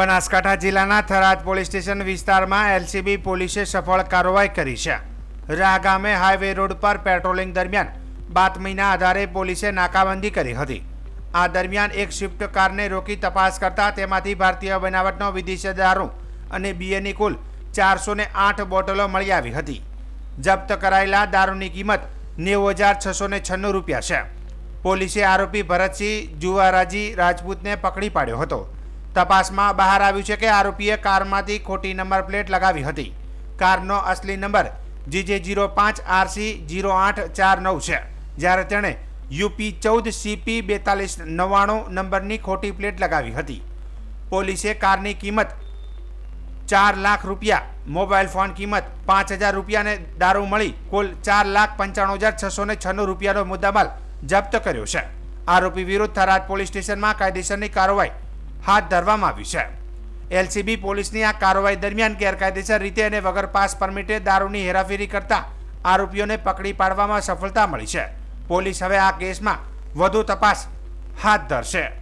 બનાસકાંઠા જિલ્લાના Tharad police station વિસ્તારમાં LCB પોલીસે સફળ કાર્યવાહી કરી છે. રાહ ગામે હાઈવે રોડ પર પેટ્રોલિંગ દરમિયાન બાતમીના આધારે પોલીસે નાકાબંધી કરી હતી. આ દરમિયાન એક સ્વિફ્ટ કારને રોકી તપાસ કરતા તેમાંથી ભારતીય બનાવટનો વિદેશી દારૂ અને બીએની કુલ ચારસો ને આઠ બોટલો મળી આવી હતી. જપ્ત કરાયેલા દારૂની કિંમત નેવું હજાર છસો ને છન્નું રૂપિયા છે. પોલીસે આરોપી ભરતસિંહ જુવારાજી રાજપૂતને પકડી પાડ્યો હતો. તપાસમાં બહાર આવ્યું છે કે આરોપીએ કારમાંથી ખોટી નંબર પ્લેટ લગાવી હતી. કારનો અસલી નંબર જીજે જીરો પાંચ આરસી જીરો આઠ ચાર નવ છે. જ્યારે તેણે યુપી ચૌદ સીપી બેતાલીસ નવ્વાણું નંબરની ખોટી પ્લેટ લગાવી હતી. પોલીસે કારની કિંમત ચાર લાખ રૂપિયા, મોબાઈલ ફોન કિંમત પાંચ હજાર રૂપિયાને દારૂ મળી કુલ ચાર લાખ પંચાણું હજાર છસો ને છન્નું રૂપિયાનો મુદ્દામાલ જપ્ત કર્યો છે. આરોપી વિરુદ્ધ થરાદ પોલીસ સ્ટેશનમાં કાયદેસરની કાર્યવાહી હાથ ધરવામાં આવ્યું છે. એલસીબી પોલીસની આ કાર્યવાહી દરમિયાન ગેરકાયદેસર રીતે અને વગર પાસ પરમિટે દારૂની હેરાફેરી કરતા આરોપીઓને પકડી પાડવામાં સફળતા મળી છે. પોલીસ હવે આ કેસમાં વધુ તપાસ હાથ ધરશે.